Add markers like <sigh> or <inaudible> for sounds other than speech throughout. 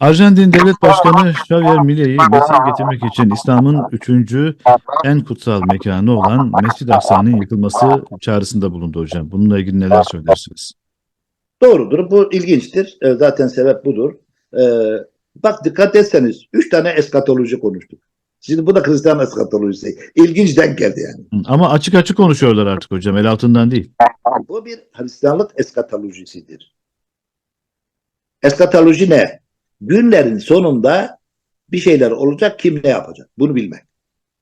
Arjantin Devlet Başkanı Javier Milei'yi Mesih'e getirmek için İslam'ın üçüncü en kutsal mekanı olan Mescid-i Aksa'nın yıkılması çağrısında bulundu hocam. Bununla ilgili neler söylersiniz? Doğrudur. Bu ilginçtir. E, Zaten sebep budur. E, bak dikkat etseniz üç tane eskatoloji konuştuk. Şimdi bu da Hristiyan eskatolojisi. İlginç denk geldi yani. Ama açık açık konuşuyorlar artık hocam. El altından değil. Bu bir Hristiyanlık eskatolojisidir. Eskatoloji ne? Günlerin sonunda bir şeyler olacak, kim ne yapacak? Bunu bilmek.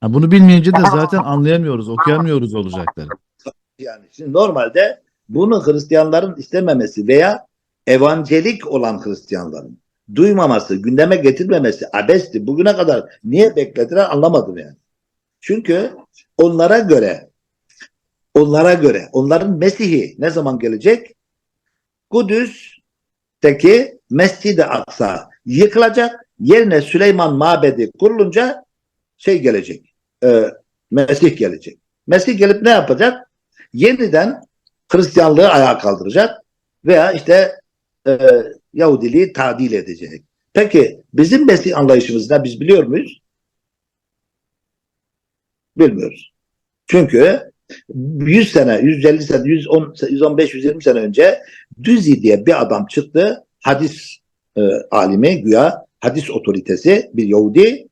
Ha, bunu bilmeyince de zaten anlayamıyoruz, okuyamıyoruz olacakları. Yani şimdi normalde bunu Hristiyanların istememesi veya evangelik olan Hristiyanların duymaması, gündeme getirmemesi abesti. Bugüne kadar niye beklediler anlamadım yani. Çünkü onlara göre onlara göre onların Mesih'i ne zaman gelecek? Kudüs'teki Mescid-i Aksa yıkılacak. Yerine Süleyman Mabedi kurulunca şey gelecek. e, Mesih gelecek. Mesih gelip ne yapacak? Yeniden Hristiyanlığı ayağa kaldıracak veya işte e, Yahudiliği tadil edecek. Peki bizim Mesih anlayışımızda biz biliyor muyuz? Bilmiyoruz. Çünkü 100 sene, 150 sene, 110, 115, 120 sene önce Düzi diye bir adam çıktı. Hadis e, alimi güya hadis otoritesi bir Yahudi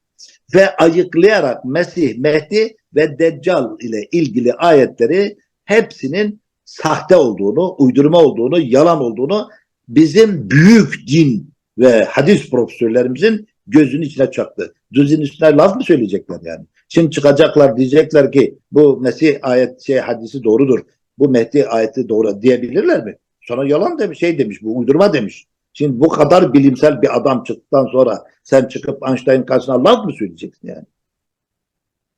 ve ayıklayarak Mesih, Mehdi ve Deccal ile ilgili ayetleri hepsinin sahte olduğunu, uydurma olduğunu, yalan olduğunu bizim büyük din ve hadis profesörlerimizin gözünün içine çaktı. Düzün üstüne laf mı söyleyecekler yani? Şimdi çıkacaklar diyecekler ki bu Mesih ayet şey hadisi doğrudur. Bu Mehdi ayeti doğru diyebilirler mi? Sonra yalan demiş, şey demiş, bu uydurma demiş. Şimdi bu kadar bilimsel bir adam çıktıktan sonra sen çıkıp Einstein karşısına laf mı söyleyeceksin yani?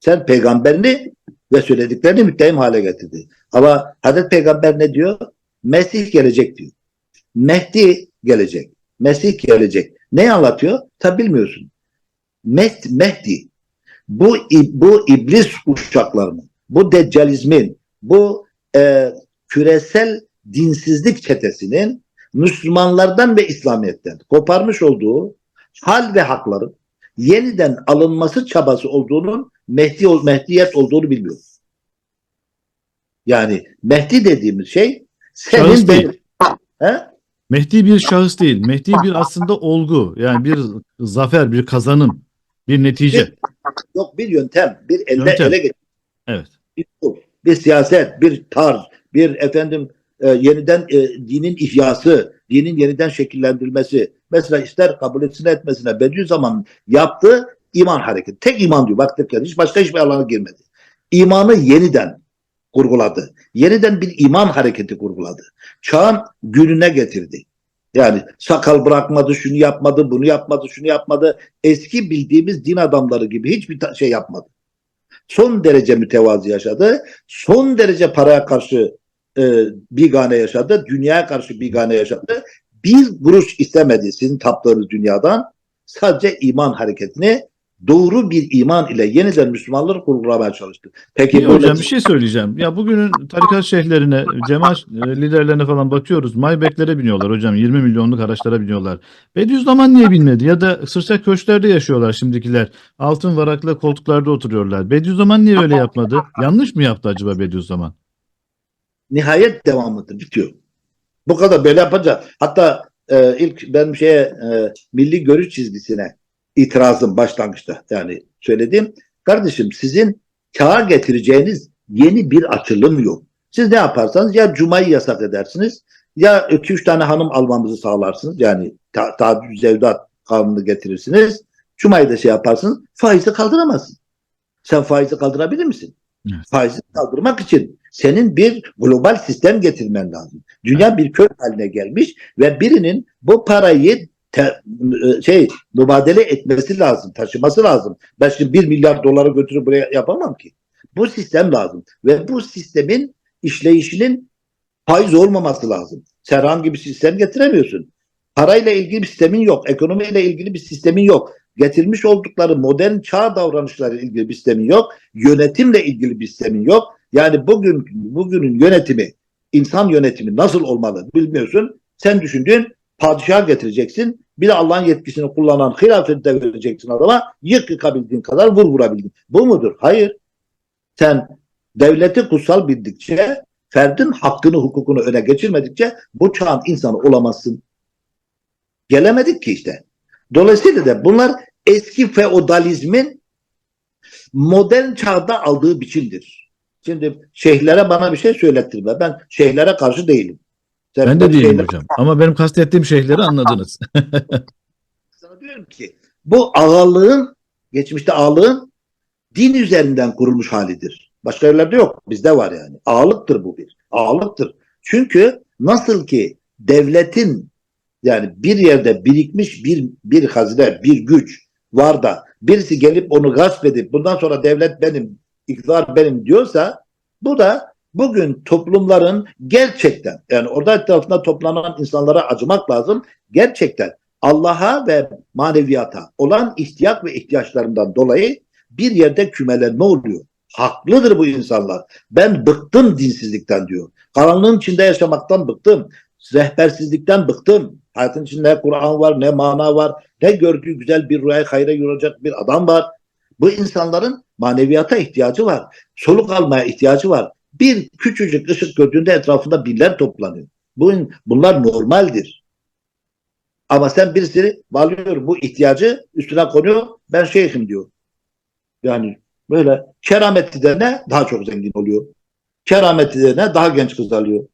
Sen peygamberini ve söylediklerini müttehim hale getirdi. Ama Hazreti Peygamber ne diyor? Mesih gelecek diyor. Mehdi gelecek. Mesih gelecek. Ne anlatıyor? Tabi bilmiyorsun. Mehdi, Mehdi bu, bu iblis uşaklarının, bu deccalizmin, bu e, küresel dinsizlik çetesinin Müslümanlardan ve İslamiyet'ten koparmış olduğu hal ve hakların yeniden alınması çabası olduğunun Mehdi, Mehdiyet olduğunu bilmiyoruz. Yani Mehdi dediğimiz şey Şahıs senin değil. benim. He? Mehdi bir şahıs değil. Mehdi bir aslında olgu. Yani bir zafer, bir kazanım, bir netice. Yok bir yöntem, bir Yöntem. ele geç- Evet. bir, bir siyaset, bir tarz, bir efendim e, yeniden e, dinin ihyası, dinin yeniden şekillendirilmesi. Mesela ister kabul etsin etmesine Bediüzzaman yaptığı iman hareketi. Tek iman diyor. Bak dikkat hiç başka hiçbir alana girmedi. İmanı yeniden kurguladı. Yeniden bir iman hareketi kurguladı. Çağın gününe getirdi. Yani sakal bırakmadı, şunu yapmadı, bunu yapmadı, şunu yapmadı. Eski bildiğimiz din adamları gibi hiçbir şey yapmadı. Son derece mütevazi yaşadı. Son derece paraya karşı e, bigane yaşadı. Dünyaya karşı bigane yaşadı. Bir kuruş istemedi sizin taptığınız dünyadan. Sadece iman hareketini doğru bir iman ile yeniden Müslümanları kurgulamaya çalıştı. Peki İyi hocam bir şey söyleyeceğim. Ya bugünün tarikat şeyhlerine, cemaat e, liderlerine falan bakıyoruz. Maybach'lere biniyorlar hocam. 20 milyonluk araçlara biniyorlar. Bediüzzaman niye binmedi? Ya da sırça köşklerde yaşıyorlar şimdikiler. Altın varaklı koltuklarda oturuyorlar. Bediüzzaman niye öyle yapmadı? Yanlış mı yaptı acaba Bediüzzaman? Nihayet devamıdır. Bitiyor. Bu kadar böyle yapacak. Hatta e, ilk benim şeye e, milli görüş çizgisine itirazım başlangıçta yani söylediğim kardeşim sizin çağa getireceğiniz yeni bir açılım yok. Siz ne yaparsanız ya cumayı yasak edersiniz ya 2-3 tane hanım almamızı sağlarsınız. Yani ta tahaddüd zevdat kanunu getirirsiniz. Cumayı da şey yaparsınız. Faizi kaldıramazsın. Sen faizi kaldırabilir misin? Evet. Faizi kaldırmak için senin bir global sistem getirmen lazım. Dünya bir köy haline gelmiş ve birinin bu parayı te- e, şey mübadele etmesi lazım, taşıması lazım. Ben şimdi 1 milyar doları götürüp buraya yapamam ki. Bu sistem lazım ve bu sistemin işleyişinin faiz olmaması lazım. Sen herhangi bir sistem getiremiyorsun. Parayla ilgili bir sistemin yok, ekonomiyle ilgili bir sistemin yok. Getirmiş oldukları modern çağ davranışları ilgili bir sistemin yok. Yönetimle ilgili bir sistemin yok. Yani bugün bugünün yönetimi, insan yönetimi nasıl olmalı bilmiyorsun. Sen düşündüğün padişah getireceksin. Bir de Allah'ın yetkisini kullanan hilafeti de vereceksin adama. Yık yıkabildiğin kadar vur vurabildiğin. Bu mudur? Hayır. Sen devleti kutsal bildikçe ferdin hakkını hukukunu öne geçirmedikçe bu çağın insanı olamazsın. Gelemedik ki işte. Dolayısıyla da bunlar eski feodalizmin modern çağda aldığı biçimdir. Şimdi şeyhlere bana bir şey söylettirme. Ben şeyhlere karşı değilim. Sen Ben de değilim şeyhlere- hocam. Ama benim kastettiğim şeyhleri anladınız. <laughs> Sana diyorum ki bu ağalığın geçmişte ağalığın din üzerinden kurulmuş halidir. Başka yerlerde yok. Bizde var yani. Ağalıktır bu bir. Ağalıktır. Çünkü nasıl ki devletin yani bir yerde birikmiş bir bir hazine, bir güç var da birisi gelip onu gasp edip bundan sonra devlet benim, iktidar benim diyorsa bu da bugün toplumların gerçekten yani orada etrafında toplanan insanlara acımak lazım. Gerçekten Allah'a ve maneviyata olan ihtiyaç ve ihtiyaçlarından dolayı bir yerde kümelenme oluyor. Haklıdır bu insanlar. Ben bıktım dinsizlikten diyor. Karanlığın içinde yaşamaktan bıktım. Rehbersizlikten bıktım. Hayatın içinde ne Kur'an var, ne mana var, ne gördüğü güzel bir rüya hayra yoracak bir adam var. Bu insanların maneviyata ihtiyacı var. Soluk almaya ihtiyacı var. Bir küçücük ışık gördüğünde etrafında binler toplanıyor. Bu, bunlar normaldir. Ama sen birisini bağlıyor bu ihtiyacı üstüne konuyor. Ben şeyhim diyor. Yani böyle kerametli de ne daha çok zengin oluyor. Kerametli de ne daha genç kız alıyor,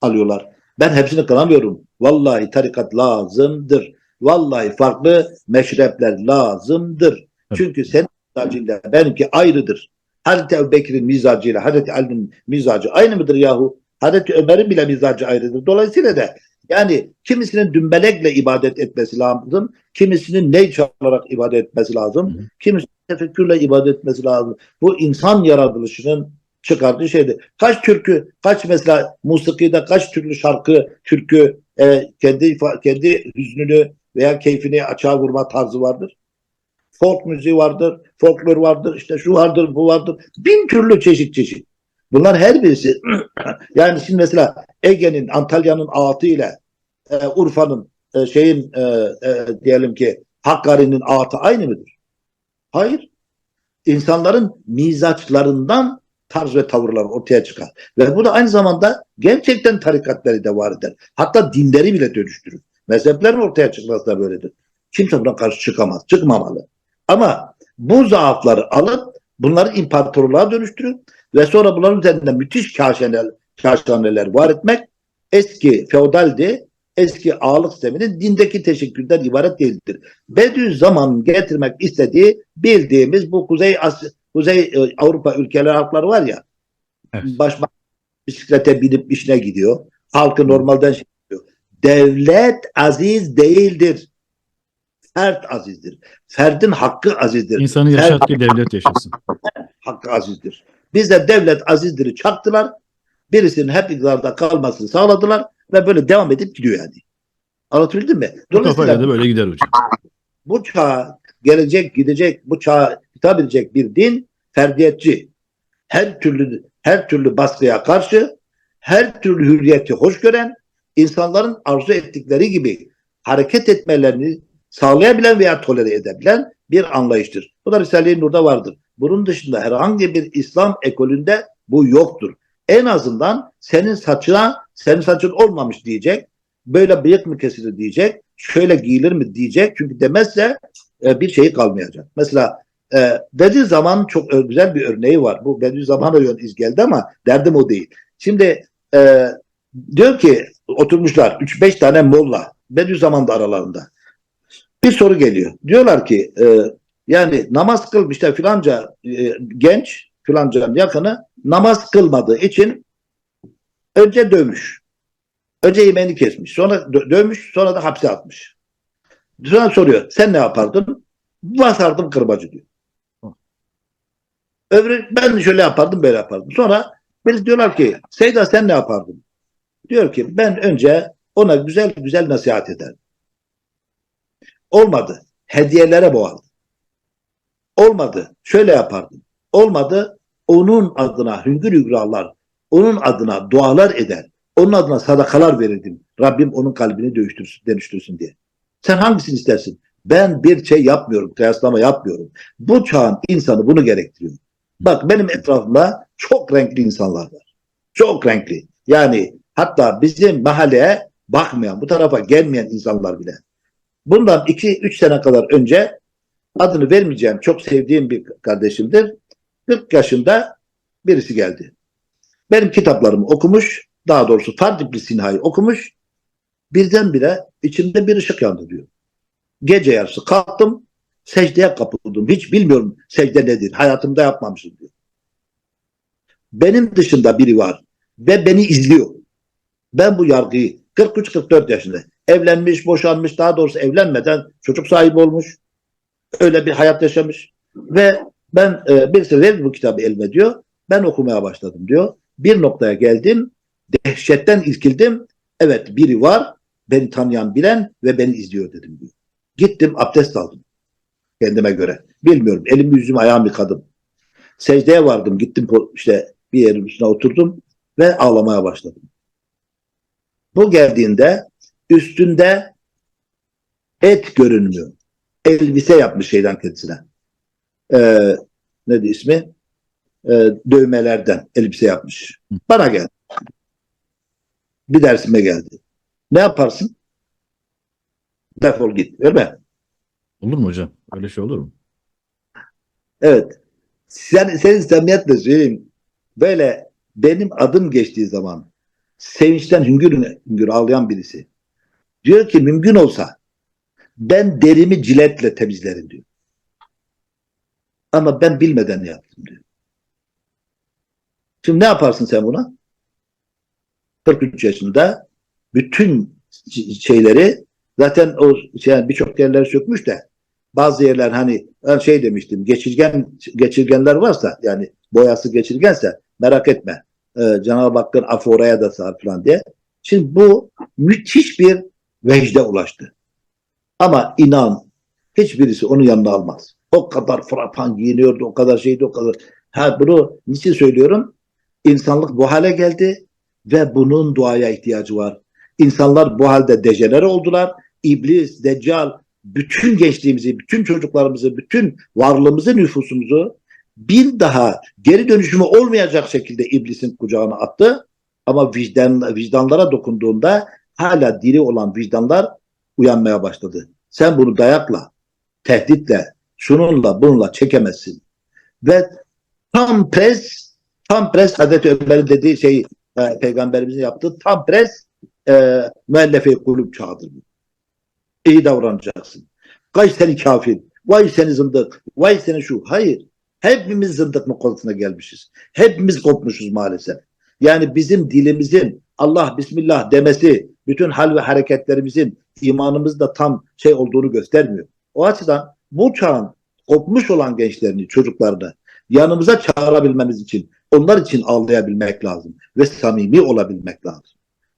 alıyorlar. Ben hepsini kınamıyorum. Vallahi tarikat lazımdır. Vallahi farklı meşrepler lazımdır. Çünkü senin mizacıyla benimki ayrıdır. Hazreti Ebu Bekir'in mizacıyla Hazreti Ali'nin mizacı aynı mıdır yahu? Hazreti Ömer'in bile mizacı ayrıdır. Dolayısıyla da yani kimisinin dümbelekle ibadet etmesi lazım. Kimisinin ney çalarak ibadet etmesi lazım. Hı. Kimisinin tefekkürle ibadet etmesi lazım. Bu insan yaratılışının çıkardığı şeydir. Kaç türkü, kaç mesela musikide kaç türlü şarkı, türkü e, kendi kendi hüznünü veya keyfini açığa vurma tarzı vardır. Folk müziği vardır, folklor vardır, işte şu vardır, bu vardır. Bin türlü çeşit çeşit. Bunlar her birisi <clears throat> yani şimdi mesela Ege'nin, Antalya'nın ağıtı ile e, Urfa'nın e, şeyin e, e, diyelim ki Hakkari'nin ağıtı aynı mıdır? Hayır. İnsanların mizaçlarından tarz ve tavırlar ortaya çıkar. Ve bu da aynı zamanda gerçekten tarikatları da var eder. Hatta dinleri bile dönüştürür. Mezheplerin ortaya çıkması da böyledir. Kimse buna karşı çıkamaz, çıkmamalı. Ama bu zaafları alıp bunları imparatorluğa dönüştürüp ve sonra bunların üzerinde müthiş kaşaneler var etmek eski feodaldi, eski ağalık sisteminin dindeki teşekkürden ibaret değildir. Bediüzzaman getirmek istediği bildiğimiz bu Kuzey Asya, Kuzey e, Avrupa ülkeleri halkları var ya Evet. başbakan bisiklete binip işine gidiyor. Halkı normalden şey yapıyor. Devlet aziz değildir. Fert azizdir. Ferdin hakkı azizdir. İnsanı yaşat ki devlet yaşasın. <laughs> Hakkı azizdir. Bizde devlet azizdir'i çaktılar. Birisinin hep iktidarda kalmasını sağladılar ve böyle devam edip gidiyor yani. Anlatabildim mi? Bu kafayla Dolayısıyla da böyle gider hocam. bu çağa gelecek gidecek bu çağa hitap edecek bir din ferdiyetçi. Her türlü her türlü baskıya karşı her türlü hürriyeti hoş gören insanların arzu ettikleri gibi hareket etmelerini sağlayabilen veya tolere edebilen bir anlayıştır. Bu da Risale-i Nur'da vardır. Bunun dışında herhangi bir İslam ekolünde bu yoktur. En azından senin saçına senin saçın olmamış diyecek. Böyle bıyık mı kesilir diyecek. Şöyle giyilir mi diyecek. Çünkü demezse e, bir şeyi kalmayacak. Mesela e, Bediüzzaman çok güzel bir örneği var. Bu Bediüzzaman'a yön iz geldi ama derdim o değil. Şimdi e, diyor ki oturmuşlar 3-5 tane molla Bediüzzaman da aralarında. Bir soru geliyor. Diyorlar ki e, yani namaz kıl işte filanca e, genç filancanın yakını namaz kılmadığı için önce dövmüş. Önce yemeğini kesmiş. Sonra dö- dövmüş. Sonra da hapse atmış. Sonra soruyor. Sen ne yapardın? Basardım kırbacı diyor. Öbürü ben şöyle yapardım böyle yapardım. Sonra birisi diyorlar ki Seyda sen ne yapardın? Diyor ki ben önce ona güzel güzel nasihat ederdim. Olmadı. Hediyelere boğardım. Olmadı. Şöyle yapardım. Olmadı. Onun adına hüngür hüngür ağlar. Onun adına dualar eder. Onun adına sadakalar verirdim. Rabbim onun kalbini dönüştürsün, dönüştürsün diye. Sen hangisini istersin? Ben bir şey yapmıyorum, kıyaslama yapmıyorum. Bu çağın insanı bunu gerektiriyor. Bak benim etrafımda çok renkli insanlar var. Çok renkli. Yani hatta bizim mahalleye bakmayan, bu tarafa gelmeyen insanlar bile. Bundan 2-3 sene kadar önce adını vermeyeceğim çok sevdiğim bir kardeşimdir. 40 yaşında birisi geldi. Benim kitaplarımı okumuş, daha doğrusu Fard İbn Sina'yı okumuş. Birdenbire içimde bir ışık yandı diyor. Gece yarısı kalktım, secdeye kapıldım. Hiç bilmiyorum secde nedir. Hayatımda yapmamışım diyor. Benim dışında biri var ve beni izliyor. Ben bu yargıyı 43-44 yaşında evlenmiş, boşanmış, daha doğrusu evlenmeden çocuk sahibi olmuş. Öyle bir hayat yaşamış. Ve ben e, birisi verdi bu kitabı elime diyor. Ben okumaya başladım diyor. Bir noktaya geldim. Dehşetten irkildim. Evet biri var. Beni tanıyan bilen ve beni izliyor dedim diyor. Gittim abdest aldım. Kendime göre. Bilmiyorum. Elimi yüzümü ayağımı yıkadım. Secdeye vardım. Gittim işte bir yerin üstüne oturdum ve ağlamaya başladım. Bu geldiğinde üstünde et görünmüyor. Elbise yapmış şeyden kendisine. Ee, neydi ismi? Ee, dövmelerden elbise yapmış. Bana geldi. Bir dersime geldi. Ne yaparsın? Defol git. Öyle? Olur mu hocam? Öyle şey olur mu? Evet. Sen, senin samimiyetle söyleyeyim. Böyle benim adım geçtiği zaman sevinçten hüngür hüngür ağlayan birisi. Diyor ki mümkün olsa ben derimi ciletle temizlerim diyor. Ama ben bilmeden yaptım diyor. Şimdi ne yaparsın sen buna? 43 yaşında bütün şeyleri zaten o şey, birçok yerler sökmüş de bazı yerler hani ben şey demiştim geçirgen geçirgenler varsa yani boyası geçirgense merak etme. Ee, Cenab-ı Hakk'ın affı oraya da sar falan diye. Şimdi bu müthiş bir vecde ulaştı. Ama inan hiçbirisi onun yanına almaz. O kadar frapan giyiniyordu, o kadar şeydi, o kadar. Ha bunu niçin söylüyorum? İnsanlık bu hale geldi ve bunun duaya ihtiyacı var. İnsanlar bu halde dejenere oldular. İblis, Deccal, bütün gençliğimizi, bütün çocuklarımızı, bütün varlığımızı, nüfusumuzu bir daha geri dönüşümü olmayacak şekilde iblisin kucağına attı. Ama vicdan, vicdanlara dokunduğunda hala diri olan vicdanlar uyanmaya başladı. Sen bunu dayakla, tehditle, şununla bununla çekemezsin. Ve tam pres, tam pres Hazreti Ömer'in dediği şey e, peygamberimizin yaptığı tam pres e, müellefe kulüp çağıdır. İyi davranacaksın. Vay seni kafir, vay seni zındık, vay seni şu. Hayır. Hepimiz zındık noktasına gelmişiz. Hepimiz kopmuşuz maalesef. Yani bizim dilimizin Allah Bismillah demesi bütün hal ve hareketlerimizin imanımızda tam şey olduğunu göstermiyor. O açıdan bu çağın kopmuş olan gençlerini, çocuklarını yanımıza çağırabilmemiz için onlar için ağlayabilmek lazım ve samimi olabilmek lazım.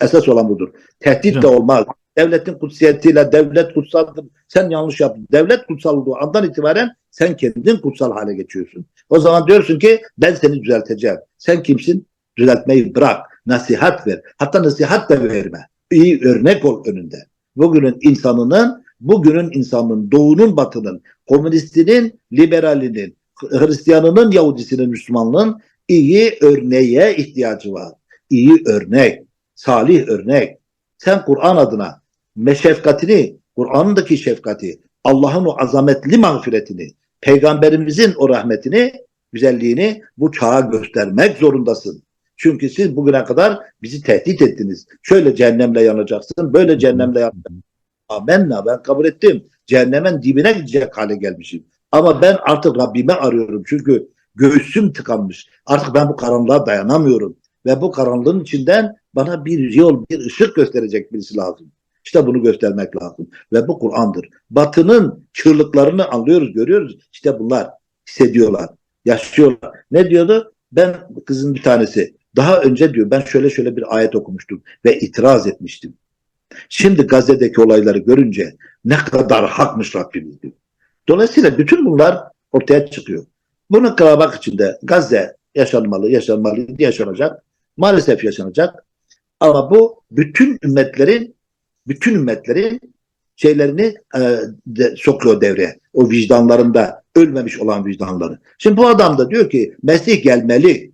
Esas olan budur. Tehdit de olmaz. Devletin kutsiyetiyle devlet kutsaldır. Sen yanlış yaptın. Devlet kutsal olduğu andan itibaren sen kendin kutsal hale geçiyorsun. O zaman diyorsun ki ben seni düzelteceğim. Sen kimsin? Düzeltmeyi bırak. Nasihat ver. Hatta nasihat da verme. İyi örnek ol önünde. Bugünün insanının, bugünün insanının, doğunun, batının, komünistinin, liberalinin, Hristiyanının, Yahudisinin, Müslümanlığın iyi örneğe ihtiyacı var. İyi örnek, salih örnek. Sen Kur'an adına meşefkatini, Kur'an'daki şefkati, Allah'ın o azametli mağfiretini, peygamberimizin o rahmetini, güzelliğini bu çağa göstermek zorundasın. Çünkü siz bugüne kadar bizi tehdit ettiniz. Şöyle cehennemle yanacaksın, böyle cehennemle yanacaksın. Amenna ben kabul ettim. Cehennemin dibine gidecek hale gelmişim. Ama ben artık Rabbime arıyorum. Çünkü göğsüm tıkanmış. Artık ben bu karanlığa dayanamıyorum. Ve bu karanlığın içinden bana bir yol, bir ışık gösterecek birisi lazım. İşte bunu göstermek lazım. Ve bu Kur'an'dır. Batının çığlıklarını anlıyoruz, görüyoruz. İşte bunlar hissediyorlar, yaşıyorlar. Ne diyordu? Ben kızın bir tanesi. Daha önce diyor ben şöyle şöyle bir ayet okumuştum ve itiraz etmiştim. Şimdi Gazze'deki olayları görünce ne kadar hakmış Rabbimiz diyor. Dolayısıyla bütün bunlar ortaya çıkıyor. Bunu kıramak için de Gazze yaşanmalı, yaşanmalı, yaşanacak. Maalesef yaşanacak. Ama bu bütün ümmetlerin bütün ümmetlerin şeylerini e, de, sokuyor devreye. O vicdanlarında ölmemiş olan vicdanları. Şimdi bu adam da diyor ki Mesih gelmeli.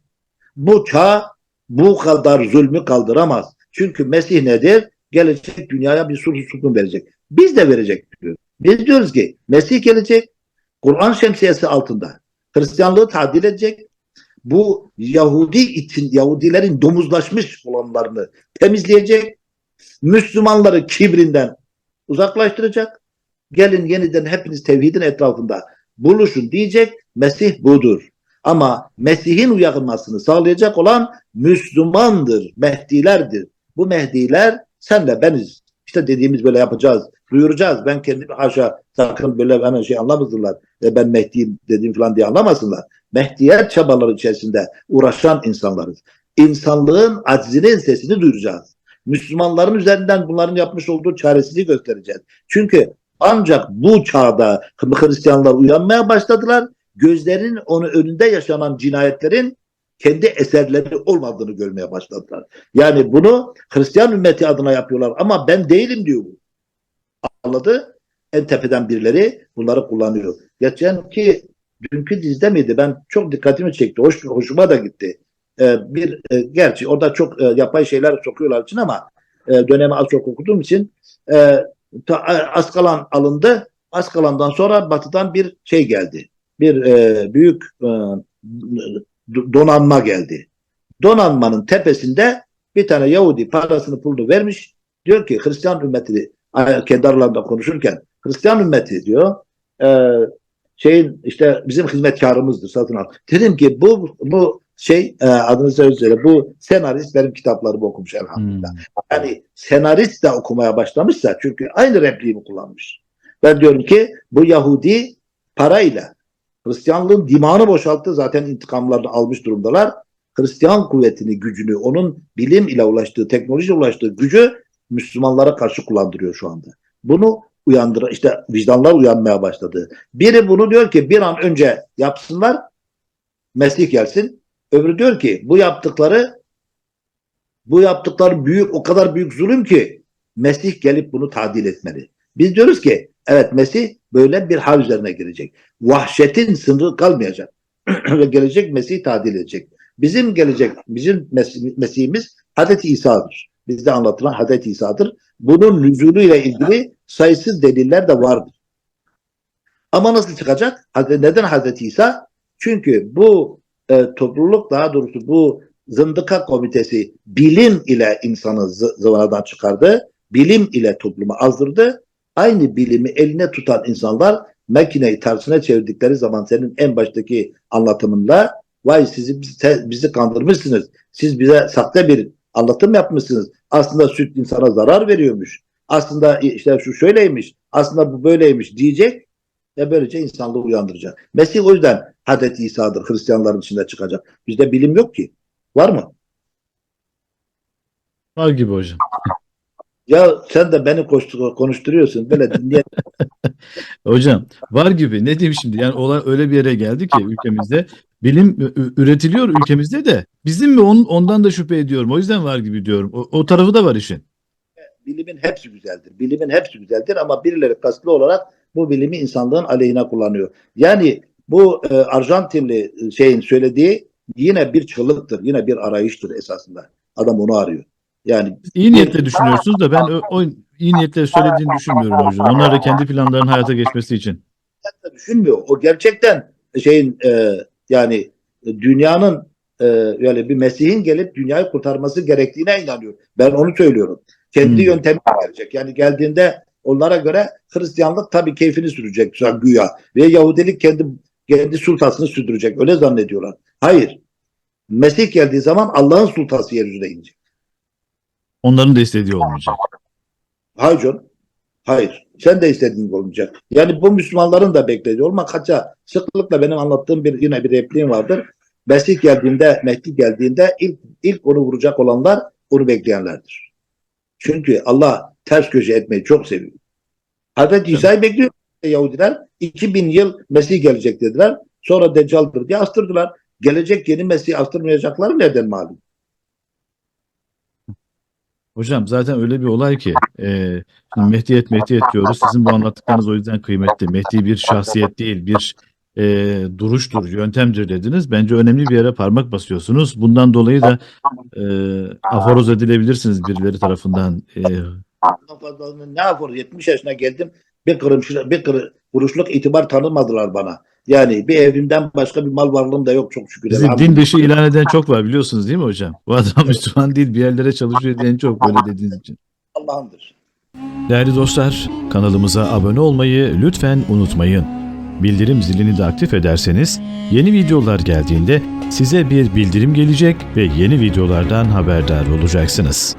Bu çağ bu kadar zulmü kaldıramaz. Çünkü Mesih nedir? Gelecek dünyaya bir sulh sukun verecek. Biz de verecek diyor. Biz diyoruz ki Mesih gelecek. Kur'an şemsiyesi altında. Hristiyanlığı tadil edecek. Bu Yahudi için Yahudilerin domuzlaşmış olanlarını temizleyecek. Müslümanları kibrinden uzaklaştıracak. Gelin yeniden hepiniz tevhidin etrafında buluşun diyecek. Mesih budur. Ama Mesih'in uyanmasını sağlayacak olan Müslümandır, Mehdilerdir. Bu Mehdiler senle beniz. İşte dediğimiz böyle yapacağız, duyuracağız. Ben kendimi haşa sakın böyle hemen şey anlamasınlar. E ben Mehdi'yim dediğim falan diye anlamasınlar. Mehdiye çabaları içerisinde uğraşan insanlarız. İnsanlığın aczinin sesini duyuracağız. Müslümanların üzerinden bunların yapmış olduğu çaresizliği göstereceğiz. Çünkü ancak bu çağda Hristiyanlar uyanmaya başladılar. Gözlerinin onun önünde yaşanan cinayetlerin kendi eserleri olmadığını görmeye başladılar. Yani bunu Hristiyan ümmeti adına yapıyorlar ama ben değilim diyor bu. Anladı? En tepeden birileri bunları kullanıyor. Geçen ki dünkü dizide miydi? Ben çok dikkatimi çekti. Hoş, hoşuma da gitti. Ee, bir e, gerçi orada çok e, yapay şeyler sokuyorlar için ama e, dönemi az çok okuduğum için e, ta, Askalan alındı. Askalan'dan sonra batıdan bir şey geldi. Bir e, büyük e, donanma geldi. Donanmanın tepesinde bir tane Yahudi parasını pulunu vermiş. Diyor ki Hristiyan ümmeti kendi aralarında konuşurken Hristiyan ümmeti diyor e, şeyin işte bizim hizmetkarımızdır satın al. Dedim ki bu bu şey e, adını söyle bu senarist benim kitaplarımı okumuş elhamdülillah. Hmm. Yani senarist de okumaya başlamışsa çünkü aynı repliğimi kullanmış. Ben diyorum ki bu Yahudi parayla Hristiyanlığın dimağını boşalttı. Zaten intikamlarını almış durumdalar. Hristiyan kuvvetini, gücünü, onun bilim ile ulaştığı, teknolojiyle ulaştığı gücü Müslümanlara karşı kullandırıyor şu anda. Bunu uyandır, işte vicdanlar uyanmaya başladı. Biri bunu diyor ki bir an önce yapsınlar, Mesih gelsin. Öbürü diyor ki bu yaptıkları bu yaptıkları büyük, o kadar büyük zulüm ki Mesih gelip bunu tadil etmeli. Biz diyoruz ki evet Mesih böyle bir hal üzerine girecek. Vahşetin sınırı kalmayacak. <clears throat> Ve gelecek Mesih tadil edecek. Bizim gelecek, bizim Mes- Mesih'imiz Hazreti İsa'dır. Bizde anlatılan Hazreti İsa'dır. Bunun nüzulüyle ilgili sayısız deliller de vardır. Ama nasıl çıkacak? Neden Hazreti İsa? Çünkü bu e, topluluk daha doğrusu bu zındıka komitesi bilim ile insanı zıvanadan çıkardı. Bilim ile toplumu azdırdı. Aynı bilimi eline tutan insanlar makineyi tersine çevirdikleri zaman senin en baştaki anlatımında vay sizi bizi kandırmışsınız. Siz bize sahte bir anlatım yapmışsınız. Aslında süt insana zarar veriyormuş. Aslında işte şu şöyleymiş. Aslında bu böyleymiş diyecek ve böylece insanlığı uyandıracak. Mesih o yüzden Hazreti İsa'dır. Hristiyanların içinde çıkacak. Bizde bilim yok ki. Var mı? Var gibi hocam. Ya sen de beni konuşturuyorsun. Böyle <laughs> dinleyen Hocam var gibi ne diyeyim şimdi yani olay öyle bir yere geldi ki ülkemizde bilim üretiliyor ülkemizde de bizim mi on, ondan da şüphe ediyorum o yüzden var gibi diyorum o, o tarafı da var işin. Bilimin hepsi güzeldir bilimin hepsi güzeldir ama birileri kasıtlı olarak bu bilimi insanlığın aleyhine kullanıyor. Yani bu e, Arjantinli şeyin söylediği yine bir çığlıktır yine bir arayıştır esasında adam onu arıyor. Yani iyi niyetle düşünüyorsunuz da ben o, o iyi niyetle söylediğini düşünmüyorum hocam. Onlar da kendi planlarının hayata geçmesi için. Düşünmüyor. O gerçekten şeyin e, yani dünyanın e, yani bir Mesih'in gelip dünyayı kurtarması gerektiğine inanıyor. Ben onu söylüyorum. Kendi hmm. yöntemi verecek. Yani geldiğinde onlara göre Hristiyanlık tabii keyfini sürecek güya ve Yahudilik kendi kendi sultasını sürdürecek. Öyle zannediyorlar. Hayır. Mesih geldiği zaman Allah'ın sultası yeryüzüne inecek. Onların da istediği olmayacak. Hayır canım. Hayır. Sen de istediğin olmayacak. Yani bu Müslümanların da beklediği olmak hatta sıklıkla benim anlattığım bir yine bir repliğim vardır. Mesih geldiğinde, Mehdi geldiğinde ilk, ilk onu vuracak olanlar onu bekleyenlerdir. Çünkü Allah ters köşe etmeyi çok seviyor. Hazreti İsa'yı bekliyor Yahudiler. 2000 yıl Mesih gelecek dediler. Sonra Deccal'dır diye astırdılar. Gelecek yeni Mesih astırmayacakları nereden malum? Hocam zaten öyle bir olay ki e, Mehdiyet Mehdiyet diyoruz. Sizin bu anlattıklarınız o yüzden kıymetli. Mehdi bir şahsiyet değil, bir e, duruştur, yöntemdir dediniz. Bence önemli bir yere parmak basıyorsunuz. Bundan dolayı da e, aforoz edilebilirsiniz birileri tarafından. E, ne yapar? 70 yaşına geldim. Bir kırmış, bir kırı, kuruşluk itibar tanımadılar bana. Yani bir evimden başka bir mal varlığım da yok çok şükür. bizi din dışı ilan eden çok var biliyorsunuz değil mi hocam? Bu adam Müslüman değil bir yerlere çalışıyor diyen çok böyle dediğiniz için. Allah'ındır. Değerli dostlar, kanalımıza abone olmayı lütfen unutmayın. Bildirim zilini de aktif ederseniz yeni videolar geldiğinde size bir bildirim gelecek ve yeni videolardan haberdar olacaksınız.